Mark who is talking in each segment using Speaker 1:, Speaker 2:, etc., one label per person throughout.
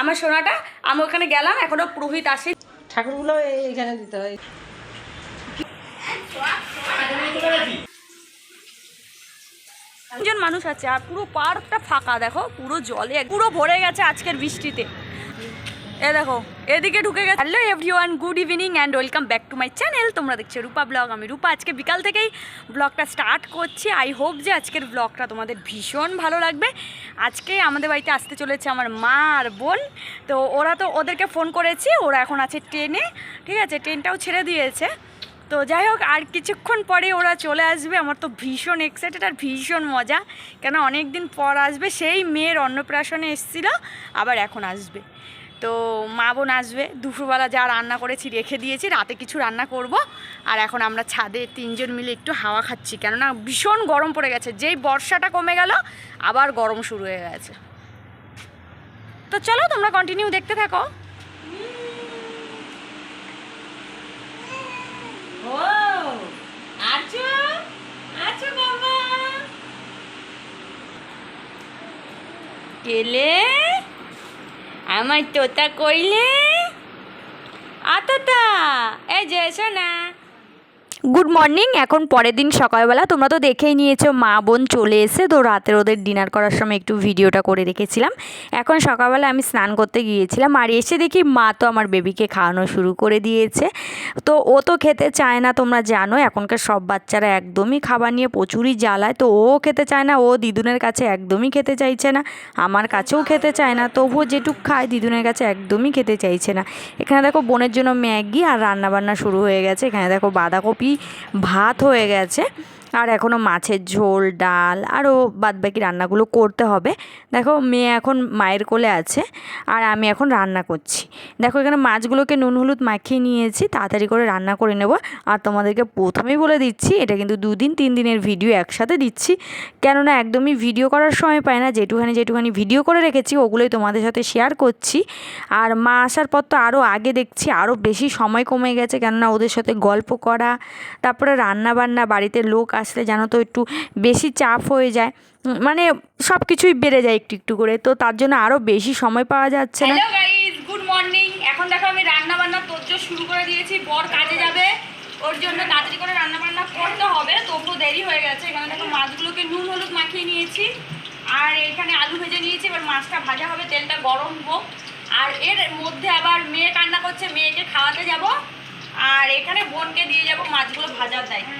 Speaker 1: আমার সোনাটা আমি ওখানে গেলাম এখনও পুরোহিত আসে
Speaker 2: ঠাকুরগুলো এইখানে দিতে হয়।
Speaker 1: তিনজন মানুষ আছে আর পুরো পার্কটা ফাঁকা দেখো পুরো জলে পুরো ভরে গেছে আজকের বৃষ্টিতে। এ দেখো, এদিকে ঢুকে গেছে। Hello everyone good evening and welcome back to my channel তোমরা দেখছ রূপা ব্লগ আমি রূপা। আজকে বিকাল থেকেই ব্লগটা স্টার্ট করছি। আই হোপ যে আজকের ব্লগটা তোমাদের ভীষণ ভালো লাগবে। আজকে আমাদের বাড়িতে আসতে চলেছে আমার মা আর বোন। তো ওরা তো ওদেরকে ফোন করেছি, ওরা এখন আছে ট্রেনে ঠিক আছে ট্রেনটাও ছেড়ে দিয়েছে। তো যাই হোক, আর কিছুক্ষণ পরে ওরা চলে আসবে। আমার তো ভীষণ এক্সাইটেড আর ভীষণ মজা। কেন অনেক দিন পর আসবে। সেই মেয়ের অন্নপ্রাশনে এসেছিল, আবার এখন আসবে। তো মা বোন আসবে। দুপুরবেলা যা রান্না করেছি রেখে দিয়েছি রাতে কিছু রান্না করব। আর এখন আমরা ছাদে তিনজন মিলে একটু হাওয়া খাচ্ছি। কেননা ভীষণ গরম পড়ে গেছে। যেই বর্ষাটা কমে গেল আবার গরম শুরু হয়ে গেছে। তো চলো তোমরা কন্টিনিউ দেখতে থাকো। গেলে আমার তোতা কইলে? আততা এই যে শোনা গুড মর্নিং এখন পরের দিন সকালবেলা। তোমরা তো দেখেই নিয়েছো, মা বোন চলে এসে তো রাতের ওদের ডিনার করার সময় একটু ভিডিওটা করে রেখেছিলাম। এখন সকালবেলা আমি স্নান করতে গিয়েছিলাম আর এসে দেখি মা তো আমার বেবিকে খাওয়ানো শুরু করে দিয়েছে। তো ও তো খেতে চায় না, তোমরা জানো, এখনকার সব বাচ্চারা একদমই খাবার নিয়ে প্রচুরই জ্বালায়। তো ও খেতে চায় না, ও দিদুনের কাছে একদমই খেতে চাইছে না, আমার কাছেও খেতে চায় না, তবুও যেটুক খায় দিদুনের কাছে একদমই খেতে চাইছে না। এখানে দেখো বোনের জন্য ম্যাগি আর রান্নাবান্না শুরু হয়ে গেছে, এখানে দেখো বাঁধাকপি ভাত হয়ে গেছে। আর এখনও মাছের ঝোল, ডাল আরও বাদবাকি রান্নাগুলো করতে হবে। দেখো, মেয়ে এখন মায়ের কোলে আছে আর আমি এখন রান্না করছি। দেখো, এখানে মাছগুলোকে নুন, হলুদ মাখিয়ে নিয়েছি, তাড়াতাড়ি করে রান্না করে নেব। আর তোমাদেরকে প্রথমেই বলে দিচ্ছি, এটা কিন্তু দুদিন, তিন দিনের ভিডিও একসাথে দিচ্ছি। কেননা একদমই ভিডিও করার সময় পায় না, যেটুখানি যেটুখানি ভিডিও করে রেখেছি, ওগুলোই তোমাদের সাথে শেয়ার করছি। আর মা আসার পর তো আরও আগে দেখছি আরও বেশি সময় কমে গেছে, কেননা ওদের সাথে গল্প করা, তারপরে রান্না বান্না বাড়িতে লোক আসলে জানো তো একটু বেশি চাপ হয়ে যায়। মানে সব কিছুই বেড়ে যায় একটু একটু করে। তো তার জন্য আরও বেশি সময় পাওয়া যাচ্ছে না। গুড মর্নিং এখন দেখো আমি রান্না বান্না তোরজোর শুরু করে দিয়েছি। বর কাজে যাবে। ওর জন্য তাড়াতাড়ি করে রান্না বান্না করতে হবে। তবুও দেরি হয়ে গেছে। এখানে দেখো মাছগুলোকে নুন হলুদ মাখিয়ে নিয়েছি। আর এখানে আলু ভেজে নিয়েছি। এবার মাছটা ভাজা হবে। তেলটা গরম হোক। আর এর মধ্যে আবার মেয়ে কান্না করছে। মেয়েকে খাওয়াতে যাব। আর এখানে বোনকে দিয়ে যাব মাছগুলো ভাজার দায়িত্ব।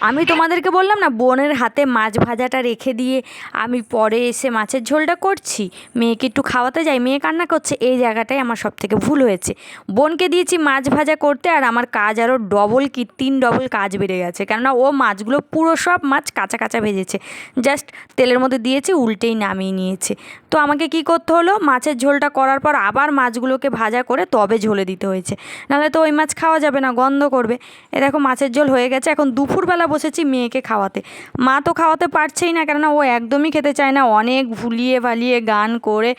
Speaker 1: আমি তোমাদেরকে বললাম না, বোনের হাতে মাছ ভাজাটা রেখে দিয়ে আমি পরে এসে মাছের ঝোলটা করছি। মেয়েকে একটু খাওয়াতে যাই, মেয়ে কান্না করছে, এই জায়গাটাই আমার সব থেকে ভুল হয়েছে। বোনকে দিয়েছি মাছ ভাজা করতে আর আমার কাজ আরও ডবল কি, তিন ডবল কাজ বেড়ে গেছে। কেননা ও মাছগুলো পুরো সব মাছ কাঁচা কাঁচা ভেজেছে। জাস্ট তেলের মধ্যে দিয়েছে, উল্টেই নামিয়ে নিয়েছে। তো আমাকে কি করতে হলো? মাছের ঝোলটা করার পর আবার মাছগুলোকে ভাজা করে তবে ঝোলে দিতে হয়েছে। নাহলে তো ওই মাছ খাওয়া যাবে না, গন্ধ করবে। এ দেখো মাছের ঝোল হয়ে গেছে, এখন দুপুরবেলা বসেছি মেয়েকে খাওয়াতে। মা তো খাওয়াতে পারছেই না, কেননা ও একদমই খেতে চায় না। অনেক ভুলিয়ে ভালিয়ে গান করে,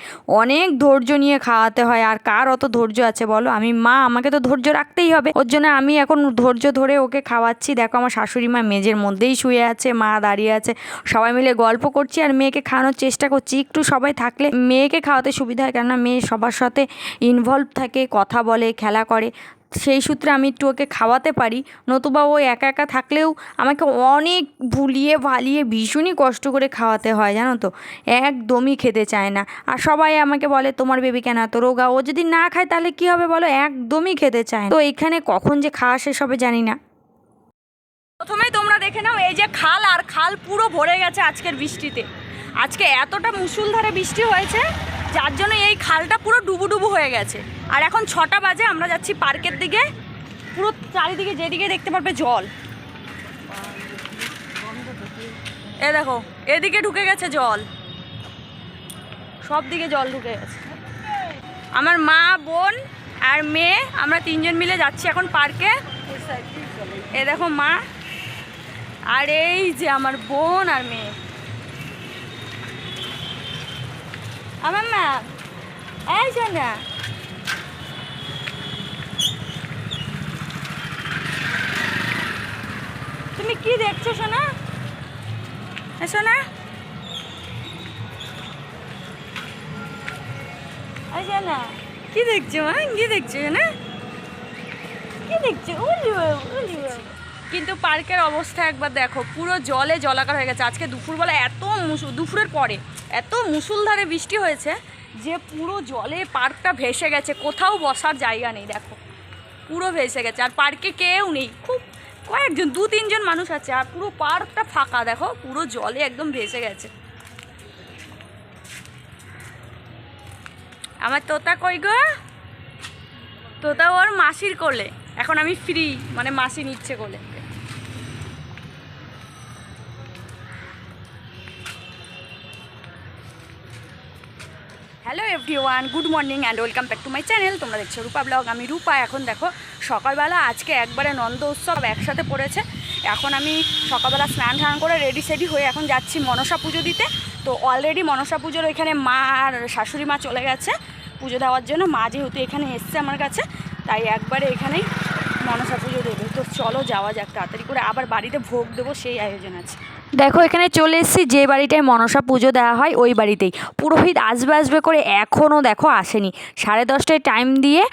Speaker 1: অনেক ধৈর্য নিয়ে খাওয়াতে হয়। আর কার অত ধৈর্য আছে বলো? আমি মা, আমাকে তো ধৈর্য রাখতেই হবে। ওর জন্য আমি এখন ধৈর্য ধরে ওকে খাওয়াচ্ছি। দেখো আমার শাশুড়ি মা মেজের মধ্যেই শুয়ে আছে, মা দাঁড়িয়ে আছে। সবাই মিলে গল্প করছি আর মেয়েকে খাওয়ানোর চেষ্টা করছি। একটু সবাই থাকলে মেয়েকে খাওয়াতে সুবিধা হয়, কেননা মেয়ে সবার সাথে ইনভলভ থাকে, কথা বলে, খেলা করে। সেই সূত্রে আমি একটু ওকে খাওয়াতে পারি। নতুবা ও একা একা থাকলেও আমাকে অনেক ভুলিয়ে, ভালিয়ে ভীষণই কষ্ট করে খাওয়াতে হয়, জানো তো? একদমই খেতে চায় না। আর সবাই আমাকে বলে, তোমার বেবি কেন এত রোগা? ও যদি না খায়, তাহলে কি হবে বলো? একদমই খেতে চায় তো এখানে কখন যে খাওয়া শেষ হবে জানি না। প্রথমেই তোমরা দেখে নাও, এই যে খাল, আর খাল পুরো ভরে গেছে আজকের বৃষ্টিতে। আজকে এতটা মুসুলধারে বৃষ্টি হয়েছে, যার জন্য এই খালটা পুরো ডুবু হয়ে গেছে। আর এখন ছটা বাজে, আমরা যাচ্ছি পার্কের দিকে। পুরো চারিদিকে যেদিকে দেখতে পারবে জল। এ দেখো, এদিকে ঢুকে গেছে জল। সব দিকে জল ঢুকে গেছে। আমার মা, বোন আর মেয়ে, আমরা তিনজন মিলে যাচ্ছি এখন পার্কে। এ দেখো মা। আর এই যে আমার বোন আর মেয়ে। আমার মা এই না তুমি কি দেখছ সোনা? এ সোনা? আচ্ছা না কি দেখছ মা কি দেখছ না কি দেখছ? উলি বাবু, উলি বাবু। কিন্তু পার্কের অবস্থা একবার দেখো পুরো জলে জলাকার হয়ে গেছে। আজকে দুপুরবেলা এত মুসুল দুপুরের পরে এত মুসুলধারে বৃষ্টি হয়েছে যে পুরো জলে পার্কটা ভেসে গেছে, কোথাও বসার জায়গা নেই, দেখো। পুরো ভেসে গেছে, আর পার্কে কেউ নেই। খুব কয়েকজন, দু, তিনজন মানুষ আছে, আর পুরো পার্কটা ফাঁকা, দেখো, পুরো জলে একদম ভেসে গেছে। আমার তোতা কই গো? তোতা ওর মাসির কোলে, এখন আমি ফ্রি মানে মাসি নিচ্ছে কোলে। Hello everyone, good morning and welcome back to my channel তোমরা দেখছ রূপা ব্লগ, আমি রূপা। এখন দেখো, সকালবেলা আজকে একবারে নন্দ উৎসব একসাথে পড়েছে। এখন আমি সকালবেলা স্নান টান করে রেডি সেডি হয়ে এখন যাচ্ছি মনসা পুজো দিতে। তো অলরেডি মনসা পুজোর ওইখানে মা আর শাশুড়ি মা চলে গেছে। পুজো দেওয়ার জন্য মা যেহেতু এখানে এসছে আমার কাছে, তাই একবারে এখানেই মনসা পুজো দেবে। তো চলো যাওয়া যাক, তাড়াতাড়ি করে আবার বাড়িতে ভোগ দেবো, সেই আয়োজন আছে। দেখো এখানে চলে এসেছি। যে বাড়িটায় মনসা পুজো দেওয়া হয় ওই বাড়িতেই। পুরোহিত আসবে আসবে করে এখনও দেখো আসেনি। সাড়ে দশটায় টাইম দিয়ে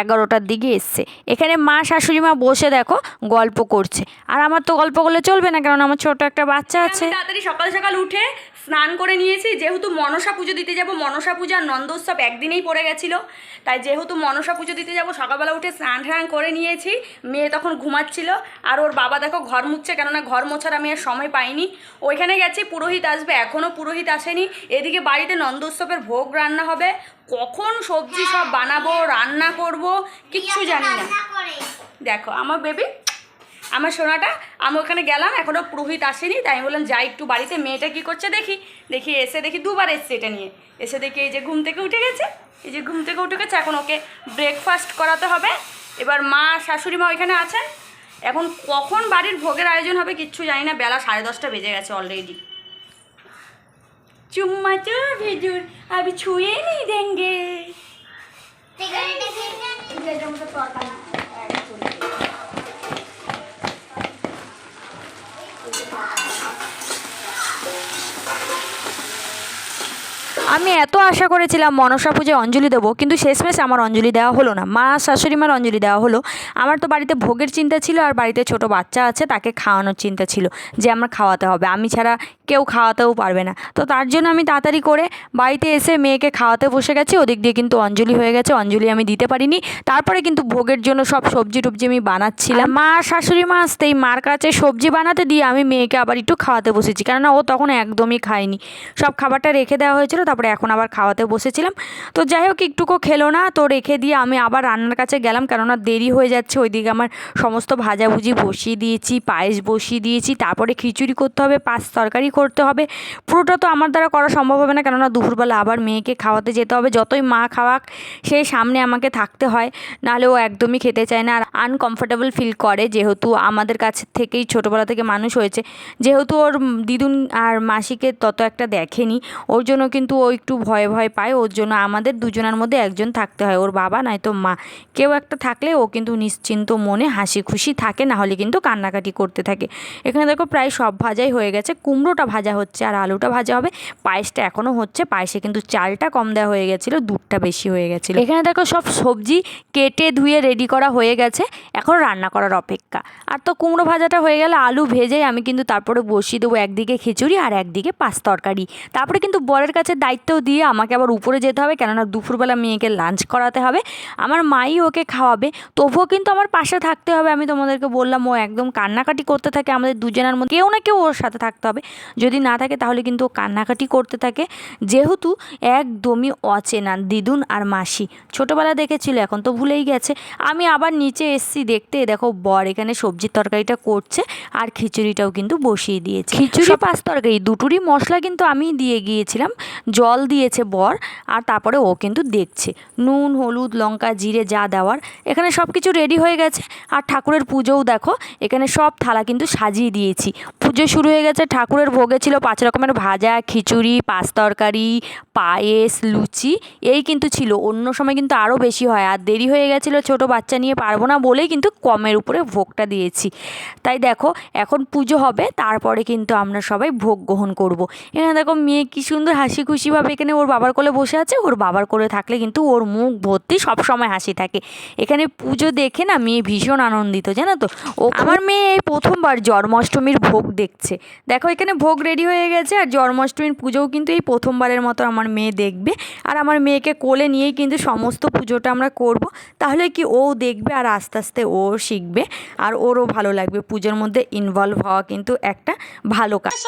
Speaker 1: এগারোটার দিকে এসছে। এখানে মা শাশুড়ি মা বসে দেখো গল্প করছে। আর আমার তো গল্প করলে চলবে না কারণ আমার ছোট একটা বাচ্চা আছে। তাড়াতাড়ি সকাল সকাল উঠে স্নান করে নিয়েছি। যেহেতু মনসা পুজো দিতে যাব মনসা পূজা আর নন্দ উৎসব একদিনেই পড়ে গেছিল। তাই যেহেতু মনসা পুজো দিতে যাব সকালবেলা উঠে স্নান টান করে নিয়েছি। মেয়ে তখন ঘুমাচ্ছিল। আর ওর বাবা দেখো ঘর মুছছে কেননা ঘর মোছার আমি আর সময় পাইনি। ওইখানে গেছি পুরোহিত আসবে এখনও পুরোহিত আসেনি। এদিকে বাড়িতে নন্দ উৎসবের ভোগ রান্না হবে। কখন সবজি সব বানাবো রান্না করব কিচ্ছু জানি না। দেখো আমার বেবি আমার সোনাটা আমি ওখানে গেলাম এখনও পুরোহিত আসেনি তাই আমি বললাম যাই একটু বাড়িতে মেয়েটা কী করছে দেখি। দেখি এসে দেখি দুবার এসছে এটা নিয়ে। এসে দেখি এই যে ঘুম থেকে উঠে গেছে এই যে ঘুম থেকে উঠে গেছে এখন ওকে ব্রেকফাস্ট করাতে হবে। এবার মা শাশুড়ি মা ওইখানে আছেন। এখন কখন বাড়ির ভোগের আয়োজন হবে কিচ্ছু জানি না বেলা সাড়ে দশটা বেজে গেছে অলরেডি চুম্মা চো ভেজুর আমি ছুঁয়ে নি দেঙ্গে। Thank you. আমি এত আশা করেছিলাম মনসা পুজোয় অঞ্জলি দেবো, কিন্তু শেষমেশ আমার অঞ্জলি দেওয়া হলো না। মা শাশুড়ি মার অঞ্জলি দেওয়া হলো। আমার তো বাড়িতে ভোগের চিন্তা ছিল আর বাড়িতে ছোট বাচ্চা আছে, তাকে খাওয়ানোর চিন্তা ছিল যে আমার খাওয়াতে হবে। আমি ছাড়া কেউ খাওয়াতেও পারবে না। তো তার জন্য আমি তাড়াতাড়ি করে বাড়িতে এসে মেয়েকে খাওয়াতে বসে গেছি। ওদিক দিয়ে কিন্তু অঞ্জলি হয়ে গেছে, অঞ্জলি আমি দিতে পারিনি। তারপরে কিন্তু ভোগের জন্য সব সবজি টবজি আমি বানাচ্ছিলাম। মা শাশুড়ি মা আসতেই মার কাছে সবজি বানাতে দিয়ে আমি মেয়েকে আবার একটু খাওয়াতে বসেছি, কেননা ও তখন একদমই খায়নি। সব খাবারটা রেখে দেওয়া হয়েছিল, তারপরে এখন আবার খাওয়াতে বসেছিলাম। তো যাই হোক, একটুকু খেলো না, তো রেখে দিয়ে আমি আবার রান্নার কাছে গেলাম, কেননা দেরি হয়ে যাচ্ছে। ওইদিকে আমার সমস্ত ভাজাভুজি বসিয়ে দিয়েছি, পায়েস বসিয়ে দিয়েছি, তারপরে খিচুড়ি করতে হবে, পাঁচ তরকারি করতে হবে। পুরোটা তো আমার দ্বারা করা সম্ভব হবে না, কেননা দুপুরবেলা আবার মেয়েকে খাওয়াতে যেতে হবে। যতই মা খাওয়াক সেই সামনে আমাকে থাকতে হয়, নাহলে ও একদমই খেতে চায় না। আর আনকমফোর্টেবল ফিল করে, যেহেতু আমাদের কাছ থেকেই ছোটোবেলা থেকে মানুষ হয়েছে, যেহেতু ওর দিদুন আর মাসিকে তত একটা দেখেনি, ওর জন্য কিন্তু ও একটু ভয় ভয় পায়, ওর জন্য আমাদের দুজনের মধ্যে একজন থাকতে হয়, ওর বাবা নয়তো মা। কেউ একটা থাকলে ও কিন্তু নিশ্চিন্ত মনে হাসি খুশি থাকে, না হলে কিন্তু কান্নাকাটি করতে থাকে। এখানে দেখো প্রায় সব ভাজাই হয়ে গেছে, কুমড়োটা ভাজা হচ্ছে আর আলুটা ভাজা হবে। পায়েসটা এখনও হচ্ছে, পায়েসে কিন্তু চালটা কম দেওয়া হয়ে গেছিল, দুধটা বেশি হয়ে গেছিল। এখানে দেখো সব সবজি কেটে ধুয়ে রেডি করা হয়ে গেছে, এখন রান্না করার অপেক্ষা। আর তো কুমড়ো ভাজাটা হয়ে গেলে আলু ভেজে আমি কিন্তু তারপরে বসিয়ে দেবো একদিকে খিচুড়ি আর একদিকে পাঁচ তরকারি। তারপরে কিন্তু বরের কাছে দায়িত্বও দিয়ে আমাকে আবার উপরে যেতে হবে কেননা দুপুরবেলা মেয়েকে লাঞ্চ করাতে হবে। আমার মাই ওকে খাওয়াবে তবুও কিন্তু আমার পাশে থাকতে হবে। আমি তোমাদেরকে বললাম ও একদম কান্নাকাটি করতে থাকে আমাদের দুজনের মধ্যে। কেউ না কেউ ওর সাথে থাকতে হবে। যদি না থাকে তাহলে কিন্তু ও কান্নাকাটি করতে থাকে। যেহেতু একদমই অচেনা দিদুন আর মাসি। ছোটোবেলা দেখেছিল এখন তো ভুলেই গেছে। আমি আবার নিচে এসছি দেখতে দেখো বর এখানে সবজির তরকারিটা করছে আর খিচুড়িটাও কিন্তু বসিয়ে দিয়েছে। খিচুড়ি পাঁচ তরকারি দুটোরই মশলা কিন্তু আমি দিয়ে গিয়েছিলাম। জল দিয়েছে বর, আর তারপরে ও কিন্তু দেখছে। নুন, হলুদ, লঙ্কা, জিরে যা দেওয়ার, এখানে সব কিছু রেডি হয়ে গেছে। আর ঠাকুরের পুজোও দেখো, এখানে সব থালা কিন্তু সাজিয়ে দিয়েছি। পুজো শুরু হয়ে গেছে, ঠাকুরের ভোগে ছিল পাঁচ রকমের ভাজা, খিচুড়ি, পাঁচ তরকারি, পায়েস, লুচি, এই কিন্তু ছিল। অন্য সময় কিন্তু আরও বেশি হয়, আর দেরি হয়ে গেছিল ছোট বাচ্চা নিয়ে পারব না বলেই কিন্তু কমের উপরে ভোগটা দিয়েছি। তাই দেখো, এখন পুজো হবে, তারপরে কিন্তু আমরা সবাই ভোগ গ্রহণ করব। এখানে দেখো মেয়ে কি সুন্দর হাসি খুশিভাবে কীভাবে এখানে ওর বাবার কোলে বসে আছে? ওর বাবার কোলে থাকলে কিন্তু ওর মুখ ভর্তি সব সময় হাসি থাকে। এখানে পুজো দেখে না মেয়ে ভীষণ আনন্দিত, জানো তো? ও আমার মেয়ে এই প্রথমবার জন্মাষ্টমীর ভোগ দেখছে। দেখো, এখানে ভোগ রেডি হয়ে গেছে আর জন্মাষ্টমীর পুজোও কিন্তু এই প্রথমবারের মতো আমার মেয়ে দেখবে। আর আমার মেয়েকে কোলে নিয়েই কিন্তু সমস্ত পুজোটা আমরা করব। তাহলে কি ও দেখবে আর আস্তে আস্তে ও শিখবে। আর ওরও ভালো লাগবে। পুজোর মধ্যে ইনভলভ হওয়া কিন্তু একটা ভালো কাজ।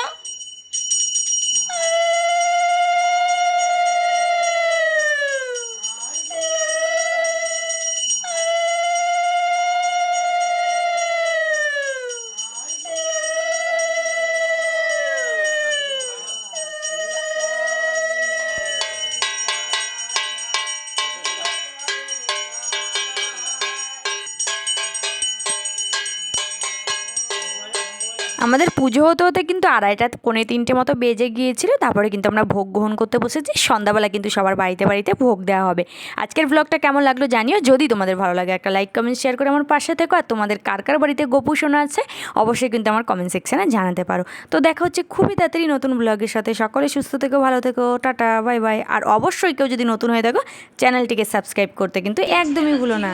Speaker 1: আমাদের পুজো হতে হতে কিন্তু আড়াইটা পৌনে তিনটে মতো বেজে গিয়েছিল, তারপরে কিন্তু আমরা ভোগ গ্রহণ করতে বসেছি। সন্ধ্যাবেলা কিন্তু সবার বাড়িতে বাড়িতে ভোগ দেওয়া হবে। আজকের ব্লগটা কেমন লাগল জানিও, যদি তোমাদের ভালো লাগে একটা লাইক কমেন্ট শেয়ার করে আমার পাশে থেকো। আর তোমাদের কার কার বাড়িতে গোপু শোনা আছে, অবশ্যই কিন্তু আমার কমেন্ট সেকশানে জানাতে পারো। তো দেখা হচ্ছে খুবই তাড়াতাড়ি নতুন ব্লগের সাথে। সকলে সুস্থ থেকো, ভালো থেকো, টাটা বাই বাই আর অবশ্যই কেউ যদি নতুন হয়ে থাকো চ্যানেলটিকে সাবস্ক্রাইব করতে কিন্তু একদমই ভুলো না।